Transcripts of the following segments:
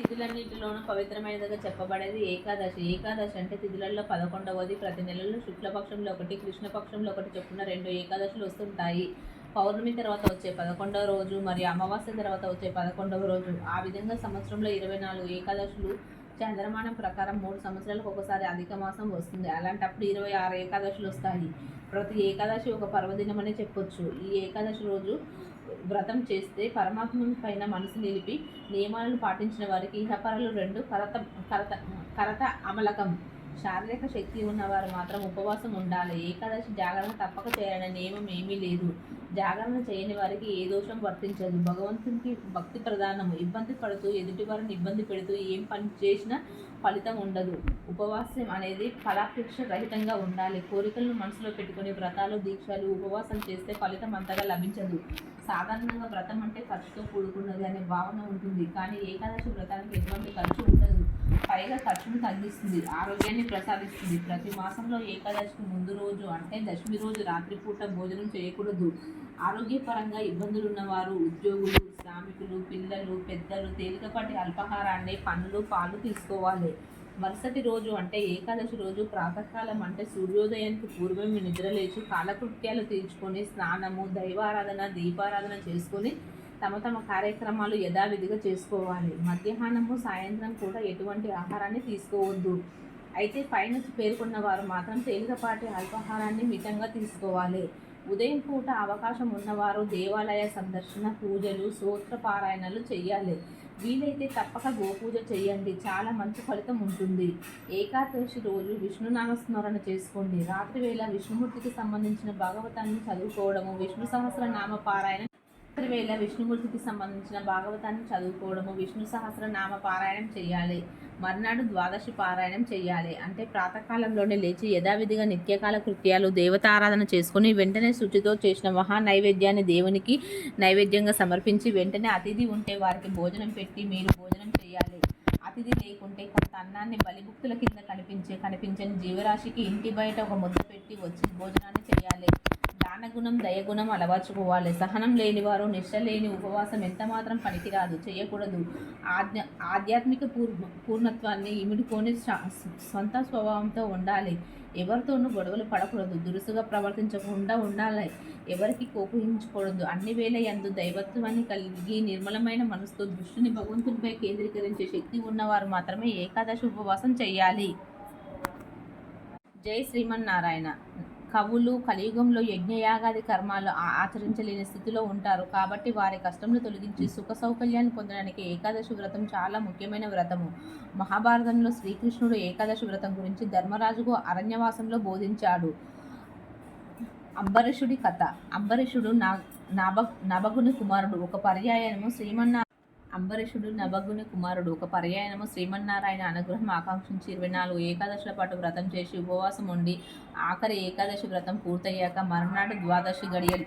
తిథులన్నింటిలోనూ పవిత్రమైనదిగా చెప్పబడేది ఏకాదశి. ఏకాదశి అంటే తిథులలో పదకొండవది. ప్రతి నెలలో శుక్లపక్షంలో ఒకటి కృష్ణపక్షంలో ఒకటి చొప్పున రెండు ఏకాదశులు వస్తుంటాయి. పౌర్ణమి తర్వాత వచ్చే పదకొండవ రోజు మరియు అమావాస్య తర్వాత వచ్చే పదకొండవ రోజు. ఆ విధంగా సంవత్సరంలో ఇరవై నాలుగు ఏకాదశులు చంద్రమానం ప్రకారం మూడు సంవత్సరాలకు ఒకసారి అధిక మాసం వస్తుంది. అలాంటప్పుడు ఇరవై ఆరు ఏకాదశులు వస్తాయి. ప్రతి ఏకాదశి ఒక పర్వదినం అనే చెప్పొచ్చు. ఈ ఏకాదశి రోజు వ్రతం చేస్తే పరమాత్మ పైన మనసు నిలిపి నియమాలను పాటించిన వారికి ఇహపరలు రెండు కరత కరత కరత అమలకం. శారీరక శక్తి ఉన్నవారు మాత్రం ఉపవాసం ఉండాలి. ఏకాదశి జాగరణ తప్పక చేయాలనే నియమం ఏమీ లేదు. జాగరణ చేయని వారికి ఏ దోషం వర్తించదు. భగవంతునికి భక్తి ప్రధానము. ఇబ్బంది పడుతూ ఎదుటి వారిని ఇబ్బంది పెడుతూ ఏం పని చేసినా ఫలితం ఉండదు. ఉపవాసం అనేది ఫలాపేక్ష రహితంగా ఉండాలి. కోరికలను మనసులో పెట్టుకుని వ్రతాలు దీక్షలు ఉపవాసం చేస్తే ఫలితం అంతగా లభించదు. సాధారణంగా వ్రతం అంటే ఖర్చుతో కూడుకున్నది అనే భావన ఉంటుంది. కానీ ఏకాదశి వ్రతానికి ఎటువంటి ఖర్చు ఉండదు. పైగా ఖర్చును తగ్గిస్తుంది. ఆరోగ్యాన్ని ప్రసాదిస్తుంది. ప్రతి మాసంలో ఏకాదశికి ముందు రోజు అంటే దశమి రోజు రాత్రిపూట భోజనం చేయకూడదు. ఆరోగ్యపరంగా ఇబ్బందులు ఉన్నవారు ఉద్యోగులు శ్రామికులు పిల్లలు పెద్దలు తేలికపాటి అల్పాహారాన్ని పండ్లు పాలు తీసుకోవాలి. మరుసటి రోజు అంటే ఏకాదశి రోజు ప్రాతకాలం అంటే సూర్యోదయానికి పూర్వం నిద్రలేచి కాలకృత్యాలు తీర్చుకొని స్నానము దైవారాధన దీపారాధన చేసుకొని తమ తమ కార్యక్రమాలు యథావిధిగా చేసుకోవాలి. మధ్యాహ్నము సాయంత్రం కూడా ఎటువంటి ఆహారాన్ని తీసుకోవద్దు. అయితే పైన పేర్కొన్న వారు మాత్రం తేలికపాటి అల్పాహారాన్ని మితంగా తీసుకోవాలి. ఉదయం పూట అవకాశం ఉన్నవారు దేవాలయ సందర్శన పూజలు సూత్ర పారాయణలు చేయాలి వీలైతే తప్పక గోపూజ చేయండి చాలా మంచి ఫలితం ఉంటుంది. ఏకాదశి రోజు విష్ణు నామస్మరణ చేసుకోండి. రాత్రి వేళ విష్ణుమూర్తికి సంబంధించిన భాగవతాన్ని చదువుకోవడము విష్ణు సహస్ర నామ పారాయణ వేళ విష్ణుమూర్తికి సంబంధించిన భాగవతాన్ని చదువుకోవడము విష్ణు సహస్ర నామ పారాయణం చేయాలి. మర్నాడు ద్వాదశి పారాయణం చేయాలి. అంటే ప్రాతకాలంలోనే లేచి యథావిధిగా నిత్యకాల కృత్యాలు దేవతారాధన చేసుకుని వెంటనే శుచితో చేసిన మహా నైవేద్యాన్ని దేవునికి నైవేద్యంగా సమర్పించి వెంటనే అతిథి ఉంటే వారికి భోజనం పెట్టి మీరు భోజనం చేయాలి. అతిథి లేకుంటే కొంత అన్నాన్ని బలిభుక్తుల కింద కనిపించే కనిపించని జీవరాశికి ఇంటి బయట ఒక ముద్ద పెట్టి వచ్చి భోజనాన్ని చేయాలి. దానగుణం దయగుణం అలవర్చుకోవాలి. సహనం లేనివారు నిష్ట లేని ఉపవాసం ఎంత మాత్రం పనికిరాదు చేయకూడదు. ఆధ్య ఆధ్యాత్మిక పూర్ణ పూర్ణత్వాన్ని ఇమిడుకొని సొంత స్వభావంతో ఉండాలి. ఎవరితోనూ గొడవలు పడకూడదు. దురుసుగా ప్రవర్తించకుండా ఉండాలి. ఎవరికి కోపగించకూడదు అన్ని వేళ ఎందు దైవత్వాన్ని కలిగి నిర్మలమైన మనసుతో దృష్టిని భగవంతునిపై కేంద్రీకరించే శక్తి ఉన్నవారు మాత్రమే ఏకాదశి ఉపవాసం చేయాలి. జై శ్రీమన్నారాయణ. కవులు కలియుగంలో యజ్ఞయాగాది కర్మాలు ఆచరించలేని స్థితిలో ఉంటారు. కాబట్టి వారి కష్టంను తొలగించి సుఖ సౌకర్యాన్ని పొందడానికి ఏకాదశి వ్రతం చాలా ముఖ్యమైన వ్రతము. మహాభారతంలో శ్రీకృష్ణుడు ఏకాదశి వ్రతం గురించి ధర్మరాజుకు అరణ్యవాసంలో బోధించాడు. అంబరీషుడి కథ. అంబరీషుడు నా నభ నభగుని కుమారుడు. ఒక పర్యాయనము శ్రీమన్నా అంబరీషుడు నభగుని కుమారుడు. ఒక పర్యాయనము శ్రీమన్నారాయణ అనుగ్రహం ఆకాంక్షించి ఇరవై నాలుగు ఏకాదశుల పాటు వ్రతం చేసి ఉపవాసం ఉండి ఆఖరి ఏకాదశి వ్రతం పూర్తయ్యాక మరునాడు ద్వాదశి గడియలు.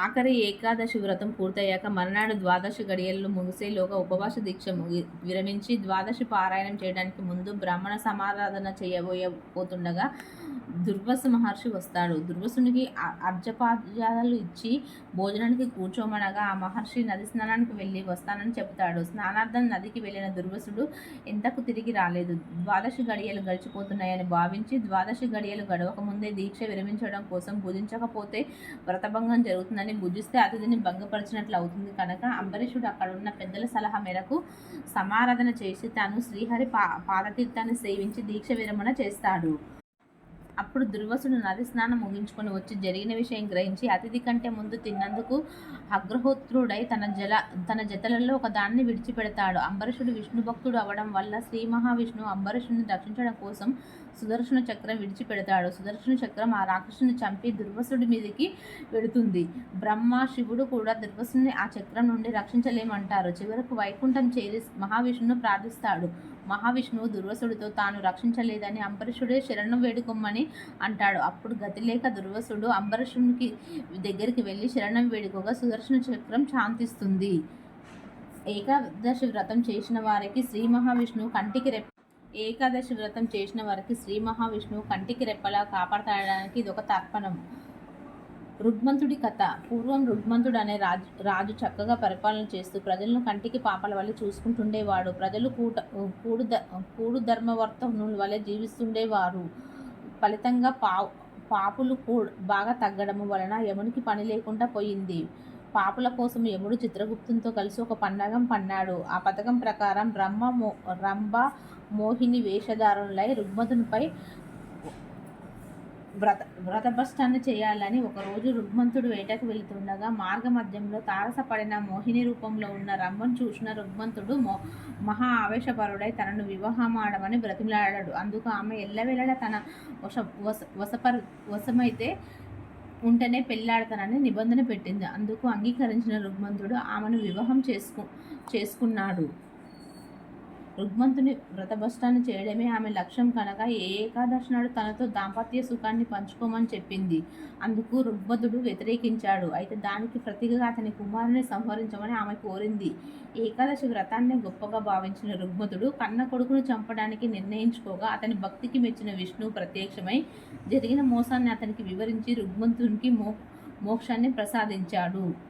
ఆఖరి ఏకాదశి వ్రతం పూర్తయ్యాక మరునాడు ద్వాదశి గడియల్లో ముగిసేలోగా ఉపవాస దీక్ష విరమించి ద్వాదశి పారాయణం చేయడానికి ముందు బ్రాహ్మణ సమారాధన చేయబోయబోతుండగా దుర్వసు మహర్షి వస్తాడు. దుర్వసునికి అ- ఇచ్చి భోజనానికి కూర్చోమనగా ఆ మహర్షి నది స్నానానికి వెళ్ళి వస్తానని చెబుతాడు. స్నానార్థం నదికి వెళ్ళిన దుర్వసుడు ఎంతకు తిరిగి రాలేదు. ద్వాదశి గడియలు గడిచిపోతున్నాయని భావించి ద్వాదశి గడియలు గడవక ముందే దీక్ష విరమించడం కోసం భుజించకపోతే వ్రతభంగం జరుగుతుందని భుజిస్తే అతిథిని భంగపరిచినట్లు అవుతుంది కనుక అంబరీషుడు అక్కడ ఉన్న పెద్దల సలహా మేరకు సమారాధన చేసి తాను శ్రీహరి పా పాదతీర్థాన్ని సేవించి దీక్ష విరమణ చేస్తాడు. అప్పుడు దుర్వసుడు నది స్నానం ముగించుకొని వచ్చి జరిగిన విషయం గ్రహించి అతిథి కంటే ముందు తిన్నందుకు అగ్రహోత్రుడై తన జల తన జతలలో ఒక దాన్ని విడిచిపెడతాడు. అంబరీషుడు విష్ణు భక్తుడు అవడం వల్ల శ్రీ మహావిష్ణువు అంబరీషుడిని రక్షించడం కోసం సుదర్శన చక్రం విడిచిపెడతాడు. సుదర్శన చక్రం ఆ రాక్షసుని చంపి దుర్వసుడి మీదకి వెడుతుంది. బ్రహ్మ శివుడు కూడా దుర్వసుని ఆ చక్రం నుండి రక్షించలేమంటారు. చివరకు వైకుంఠం చేరి మహావిష్ణును ప్రార్థిస్తాడు. మహావిష్ణువు దుర్వసుడితో తాను రక్షించలేదని అంబరీషుడే శరణం వేడుకోమని అంటాడు. అప్పుడు గతిలేక దుర్వసుడు అంబరీషునికి దగ్గరికి వెళ్ళి శరణం వేడుకోగా సుదర్శన చక్రం శాంతిస్తుంది. ఏకాదశి వ్రతం చేసిన వారికి శ్రీ మహావిష్ణువు కంటికి రెప్ప ఏకాదశి వ్రతం చేసిన వారికి శ్రీ మహావిష్ణువు కంటికి రెప్పలా కాపాడటానికి ఇది ఒక తర్పణం. రుగ్మంతుడి కథ. పూర్వం రుగ్మంతుడు అనే రాజు రాజు చక్కగా పరిపాలన చేస్తూ ప్రజలను కంటికి పాపల వల్ల చూసుకుంటుండేవాడు. ప్రజలు కూట కూడు కూడు ధర్మవర్తనుల వలె జీవిస్తుండేవారు. ఫలితంగా పా పాపులు కూ బాగా తగ్గడము వలన యమునికి పని లేకుండా పోయింది. పాపుల కోసం యముడు చిత్రగుప్తునితో కలిసి ఒక పండగం పన్నాడు. ఆ పథకం ప్రకారం రమ్మ మో రంభ మోహిని వేషధారులై రుగ్మతునిపై వ్రత వ్రతభ్రష్టాన్ని చేయాలని ఒకరోజు రుగ్మంతుడు వేటకు వెళుతుండగా మార్గ మధ్యంలో తారసపడిన మోహిని రూపంలో ఉన్న రమ్మను చూసిన రుగ్మంతుడు మో మహా ఆవేశపరుడై తనను వివాహమాడమని బ్రతిమలాడాడు. అందుకు ఆమె ఎల్లవేళ తన వశ వస వశపరు వశమైతే ఉంటేనే పెళ్ళాడతానని నిబంధన పెట్టింది. అందుకు అంగీకరించిన రుగ్మంతుడు ఆమెను వివాహం చేసుకు చేసుకున్నాడు. రుగ్మంతుని వ్రతభ్రష్టాన్ని చేయడమే ఆమె లక్ష్యం కనుక ఏ ఏకాదశి నాడు తనతో దాంపత్య సుఖాన్ని పంచుకోమని చెప్పింది. అందుకు రుగ్మతుడు వ్యతిరేకించాడు. అయితే దానికి ప్రతిగా అతని కుమారుని సంహరించమని ఆమె కోరింది. ఏకాదశి వ్రతాన్ని గొప్పగా భావించిన రుగ్మతుడు కన్న కొడుకును చంపడానికి నిర్ణయించుకోగా అతని భక్తికి మెచ్చిన విష్ణు ప్రత్యక్షమై జరిగిన మోసాన్ని అతనికి వివరించి రుగ్మంతునికి మో మోక్షాన్ని ప్రసాదించాడు.